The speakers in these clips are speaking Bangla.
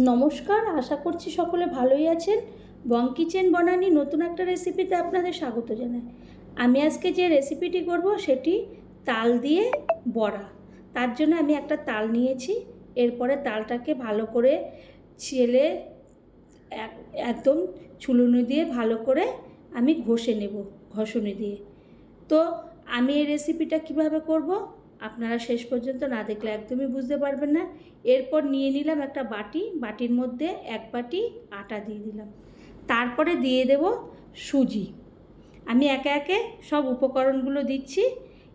নমস্কার, আশা করছি সকলে ভালোই আছেন। বং কিচেন বনানি নতুন একটা রেসিপিতে আপনাদের স্বাগত জানাই। আমি আজকে যে রেসিপিটি করব সেটি তাল দিয়ে বড়া। তার জন্য আমি একটা তাল নিয়েছি। এরপরে তালটাকে ভালো করে ছেলে একদম ছুলুনি দিয়ে ভালো করে আমি ঘষে নেব ঘষণি দিয়ে। তো আমি এই রেসিপিটা কীভাবে করব? আপনারা শেষ পর্যন্ত না দেখলে একদমই বুঝতে পারবেন না। এরপর নিয়ে নিলাম একটা বাটি, বাটির মধ্যে এক বাটি আটা দিয়ে দিলাম। তারপরে দিয়ে দেব সুজি। আমি একে একে সব উপকরণগুলো দিচ্ছি।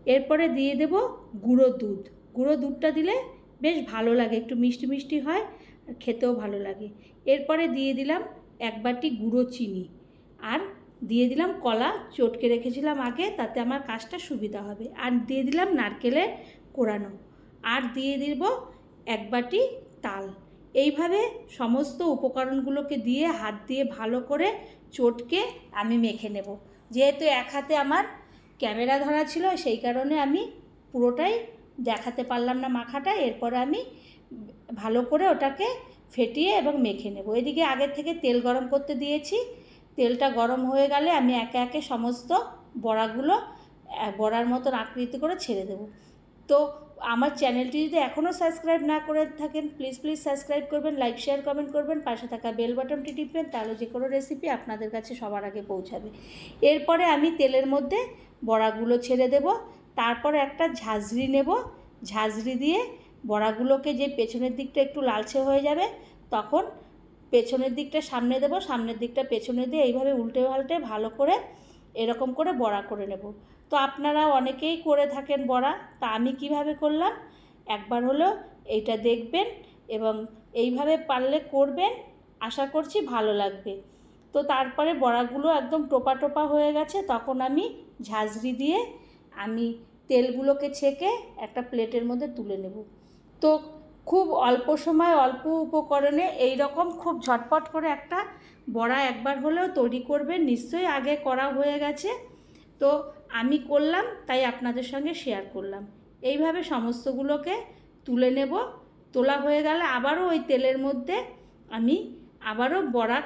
এরপরে দিয়ে দেব গুঁড়ো দুধ। গুঁড়ো দুধটা দিলে বেশ ভালো লাগে, একটু মিষ্টি মিষ্টি হয়, আর খেতেও ভালো লাগে। এরপরে দিয়ে দিলাম এক বাটি গুঁড়ো চিনি। আর দিয়ে দিলাম কলা, চটকে রেখেছিলাম আগে, তাতে আমার কাজটা সুবিধা হবে। আর দিয়ে দিলাম নারকেলে কোরানো। আর দিয়ে দিব এক বাটি তাল। এইভাবে সমস্ত উপকরণগুলোকে দিয়ে হাত দিয়ে ভালো করে চটকে আমি মেখে নেব। যেহেতু এক হাতে আমার ক্যামেরা ধরা ছিল, সেই কারণে আমি পুরোটাই দেখাতে পারলাম না মাখাটা। এরপরে আমি ভালো করে ওটাকে ফেটিয়ে এবং মেখে নেব। এদিকে আগের থেকে তেল গরম করতে দিয়েছি। তেলটা গরম হয়ে গেলে আমি একে একে সমস্ত বড়াগুলো বড়ার মতন আকৃতি করে ছেড়ে দেব। তো আমার চ্যানেলটি যদি এখনও সাবস্ক্রাইব না করে থাকেন প্লিজ প্লিজ সাবস্ক্রাইব করবেন লাইক শেয়ার কমেন্ট করবেন, পাশে থাকা বেল বাটনটি টিপবেন, তাহলে যে কোনো রেসিপি আপনাদের কাছে সবার আগে পৌঁছাবে। এরপরে আমি তেলের মধ্যে বড়াগুলো ছেড়ে দেব, তারপরে একটা ঝাঁঝরি নেব। ঝাঁঝরি দিয়ে বড়াগুলোকে যে পেছনের দিকটা একটু লালচে হয়ে যাবে, তখন পেছনের দিকটা সামনে দেব, সামনের দিকটা পেছনে দিয়ে এইভাবে উল্টে পাল্টে ভালো করে এরকম করে বড়া করে নেব। তো আপনারা অনেকেই করে থাকেন বড়া, তা আমি কীভাবে করলাম? একবার হলো এইটা দেখবেন এবং এইভাবে পারলে করবেন, আশা করছি ভালো লাগবে। তো তারপরে বড়াগুলো একদম টোপা টোপা হয়ে গেছে, তখন আমি ঝাঁঝরি দিয়ে আমি তেলগুলোকে ছেঁকে একটা প্লেটের মধ্যে তুলে নেব। তো খুব অল্প সময়, অল্প উপকরণে এই রকম খুব ঝটপট করে একটা বড়া একবার হলেও তৈরি করবেন নিশ্চয়ই আগে করা হয়ে গেছে। তো আমি করলাম, তাই আপনাদের সঙ্গে শেয়ার করলাম। এইভাবে সমস্তগুলোকে তুলে নেব। তোলা হয়ে গেলে আবারও ওই তেলের মধ্যে আমি আবারও বড়া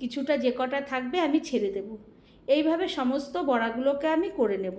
কিছুটা যে কটা থাকবে আমি ছেড়ে দেব। এইভাবে সমস্ত বড়াগুলোকে আমি করে নেব।